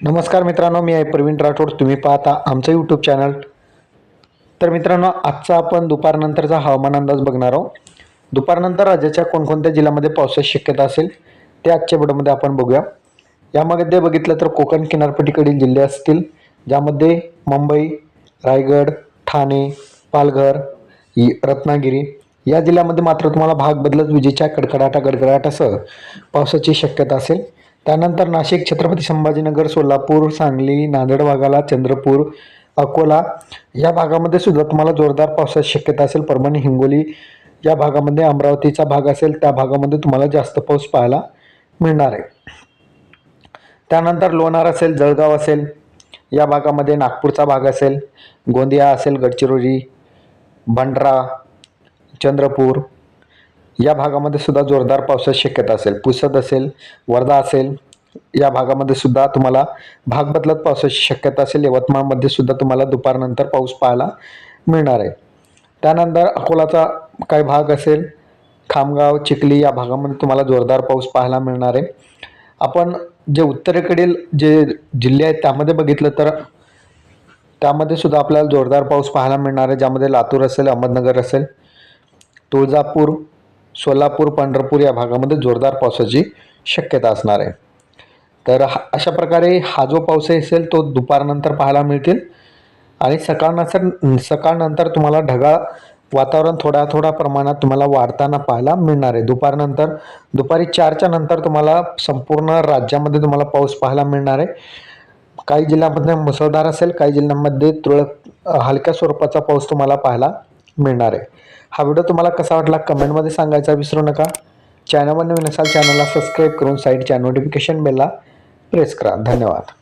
नमस्कार मित्रांनो मी आहे प्रवीण राठोड. तुम्ही पाहता आमचं यूट्यूब चॅनल तर मित्रांनो आजचा आपण दुपारनंतरचा हवामान अंदाज बघणार आहोत. दुपारनंतर राज्याच्या कोणकोणत्या जिल्ह्यामध्ये पावसाची शक्यता असेल ते आजच्या व्हिडिओमध्ये आपण बघूया. यामध्ये बघितलं तर कोकण किनारपट्टीकडील जिल्हे असतील ज्यामध्ये मुंबई रायगड ठाणे पालघर रत्नागिरी या जिल्ह्यामध्ये मात्र तुम्हाला भाग बदलत विजेच्या कडकडाटा गडगडाटासह पावसाची शक्यता असेल. त्यानंतर नाशिक छत्रपती संभाजीनगर सोलापूर सांगली नांदेड भागाला चंद्रपूर अकोला या भागामध्ये सुद्धा तुम्हाला जोरदार पावसाची शक्यता असेल. परभणी हिंगोली या भागामध्ये अमरावतीचा भाग असेल त्या भागामध्ये तुम्हाला जास्त पाऊस पाहायला मिळणार आहे. त्यानंतर लोणार असेल जळगाव असेल या भागामध्ये नागपूरचा भाग असेल गोंदिया असेल गडचिरोली भंडारा चंद्रपूर या भागामध्ये सुद्धा जोरदार पावसाची शक्यता असेल. पुसद असेल वर्धा असेल या भागामध्ये सुद्धा तुम्हाला भाग बदलत पावसाची शक्यता असेल यवतमाळमध्ये सुद्धा तुम्हाला दुपारनंतर पाऊस पाहायला मिळणार आहे. त्यानंतर अकोलाचा काही भाग असेल खामगाव चिखली या भागामध्ये तुम्हाला जोरदार पाऊस पाहायला मिळणार आहे. आपण जे उत्तरेकडील जे जिल्हे आहेत त्यामध्ये बघितलं तर त्यामध्ये सुद्धा आपल्याला जोरदार पाऊस पाहायला मिळणार आहे ज्यामध्ये लातूर असेल अहमदनगर असेल तुळजापूर सोलापूर पंढरपूर या भागामध्ये जोरदार पावसाची शक्यता असणार आहे. तर हा अशा प्रकारे हा जो पाऊस असेल तो दुपारनंतर पाहायला मिळतील. आणि सकाळनंतर सकाळनंतर तुम्हाला ढगाळ वातावरण थोड्या थोड्या प्रमाणात तुम्हाला वाढताना पाहायला मिळणार आहे. दुपारनंतर दुपारी चारच्या नंतर तुम्हाला संपूर्ण राज्यामध्ये तुम्हाला पाऊस पाहायला मिळणार आहे. काही जिल्ह्यामध्ये मुसळधार असेल काही जिल्ह्यांमध्ये तुरळक हलक्या स्वरूपाचा पाऊस तुम्हाला पाहायला मिळणार आहे. हा व्हिडिओ तुम्हाला कसा वाटला कमेंटमध्ये सांगायचा विसरू नका. चॅनलवर नवीन असाल चॅनलला सबस्क्राईब करून साईडच्या नोटिफिकेशन बेलला प्रेस करा. धन्यवाद.